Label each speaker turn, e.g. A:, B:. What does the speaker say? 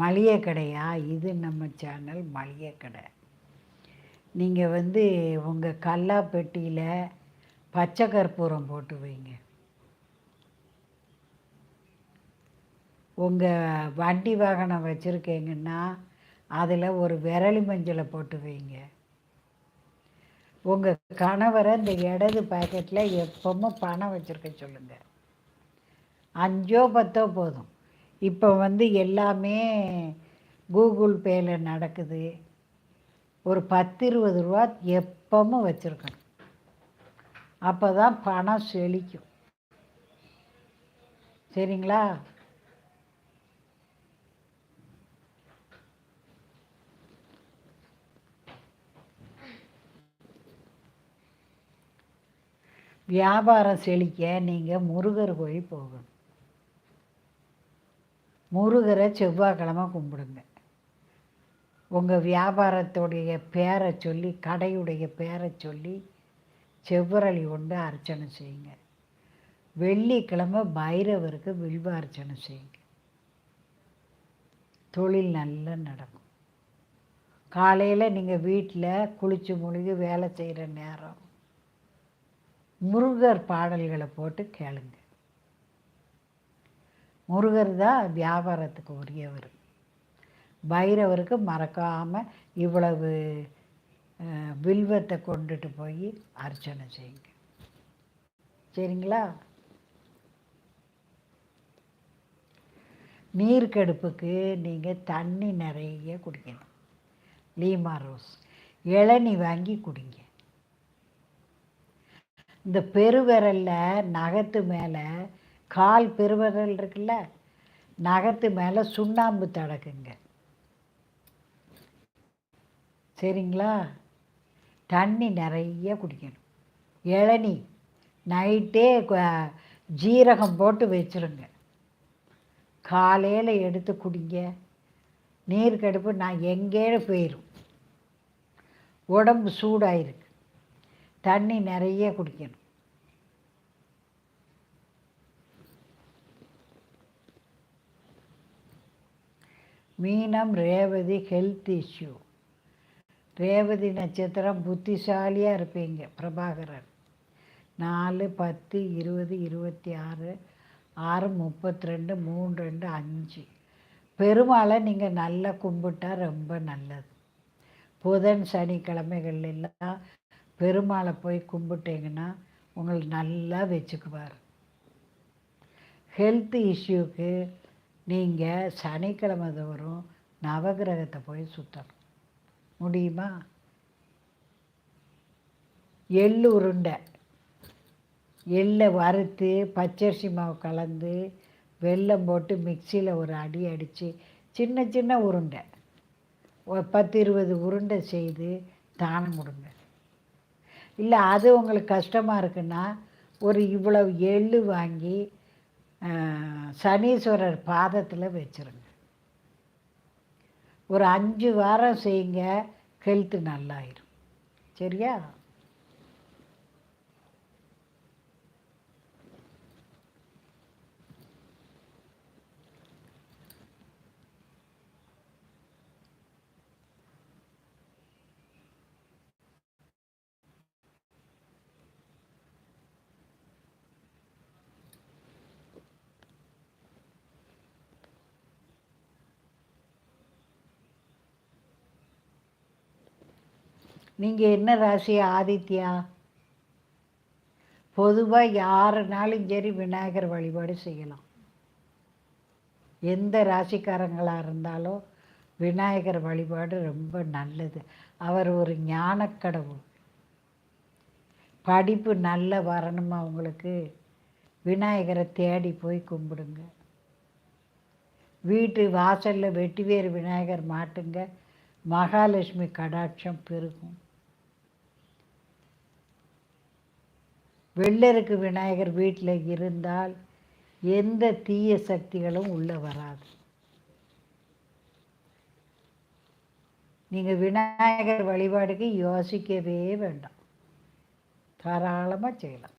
A: மளிகை கடையா? இது நம்ம சேனல் மளிகை கடை. நீங்கள் வந்து உங்கள் கல்லா பெட்டியில் பச்சை கற்பூரம் போட்டு வைங்க. உங்கள் வண்டி வாகனம் வச்சுருக்கீங்கன்னா அதில் ஒரு விரலி மஞ்சளை போட்டு வைங்க. உங்கள் கணவரை இந்த இடது பாக்கெட்டில் எப்பவும் பணம் வச்சுருக்க சொல்லுங்கள் அஞ்சோ பத்தோ போதும். இப்போ வந்து எல்லாமே கூகுள் பேயில் நடக்குது. ஒரு பத்து இருபது ரூபா எப்பவும் வச்சுருக்கணும். அப்போ தான் பணம் செழிக்கும். சரிங்களா? வியாபாரம் செழிக்க நீங்கள் முருகர் கோயில் போகணும். முருகரை செவ்வாய்க்கிழமை கும்பிடுங்க. உங்கள் வியாபாரத்துடைய பேரை சொல்லி கடையுடைய பேரை சொல்லி செவ்வரளி கொண்டு அர்ச்சனை செய்யுங்க. வெள்ளிக்கிழமை பைரவருக்கு வில்வ அர்ச்சனை செய்யுங்க. தொழில் நல்லா நடக்கும். காலையில் நீங்கள் வீட்டில் குளித்து முழுகி வேலை செய்கிற நேரம். முருகர் பாடல்களை போட்டு கேளுங்க. முருகர் தான் வியாபாரத்துக்கு உரியவர். பைரவருக்கு மறக்காமல் இவ்வளவு அஹ், வில்வத்தை கொண்டுட்டு போய் அர்ச்சனை செய்யுங்க. சரிங்களா? நீர்க்கடுப்புக்கு நீங்கள் தண்ணி நிறைய குடிக்கணும். லீமா ரோஸ். இளநி வாங்கி குடிங்க. இந்த பெருவிரலில் நகத்து மேலே கால் பெருவிரல் இருக்குல்ல நகத்து மேலே சுண்ணாம்பு தடக்குங்க. சரிங்களா? தண்ணி நிறைய குடிக்கணும். இளநி நைட்டே ஜீரகம் போட்டு வச்சிருங்க. காலையில் எடுத்து குடிங்க. நீர் கடுப்பு நான் எங்கேயும் போயிடும் உடம்பு சூடாயிருக்கு. தண்ணி நிறைய குடிக்கணும். மீனம் ரேவதி ஹெல்த் இஷ்யூ ரேவதி நட்சத்திரம் புத்திசாலியாக இருப்பீங்க பிரபாகரன். நாலு பத்து இருபது இருபத்தி ஆறு ஆறு முப்பத்தி ரெண்டு மூணு ரெண்டு அஞ்சு. பெருமாளை நீங்கள் நல்லா கும்பிட்டா ரொம்ப நல்லது. புதன் சனிக்கிழமைகள்லாம் பெருமாளை போய் கும்பிட்டீங்கன்னா உங்களை நல்லா வச்சுக்குவார். ஹெல்த் இஷ்யூக்கு நீங்கள் சனிக்கிழமை தோறும் நவகிரகத்தை போய் சுற்றணும் முடியுமா? எள்ளு உருண்டை. எள்ளை வறுத்து பச்சரிசி மாவு கலந்து வெல்லம் போட்டு மிக்சியில் ஒரு அடி அடித்து சின்ன சின்ன உருண்டை. பத்து இருபது உருண்டை செய்து தானம் கொடுங்க. இல்லை அது உங்களுக்கு கஷ்டமாக இருக்குன்னா ஒரு இவ்வளவு எள்ளு வாங்கி சனீஸ்வரர் பாதத்தில் வச்சுருங்க. ஒரு அஞ்சு வாரம் செய்யுங்க ஹெல்த்து நல்லாயிரும். சரியா? நீங்கள் என்ன ராசி ஆதித்யா? பொதுவாக யாருனாலும் சரி விநாயகர் வழிபாடு செய்யலாம். எந்த ராசிக்காரங்களாக இருந்தாலும் விநாயகர் வழிபாடு ரொம்ப நல்லது. அவர் ஒரு ஞானக்கடவுள் படிப்பு நல்ல வரணும் அவங்களுக்கு விநாயகரை தேடி போய் கும்பிடுங்க. வீட்டு வாசலில் வெட்டிவேறு விநாயகர் மாட்டுங்க. மகாலட்சுமி கடாட்சம் பெருகும். வெள்ளருக்கு விநாயகர் வீட்டில் இருந்தால் எந்த தீய சக்திகளும் உள்ளே வராது. நீங்கள் விநாயகர் வழிபாடுக்கு யோசிக்கவே வேண்டாம். தாராளமாக செய்யலாம்.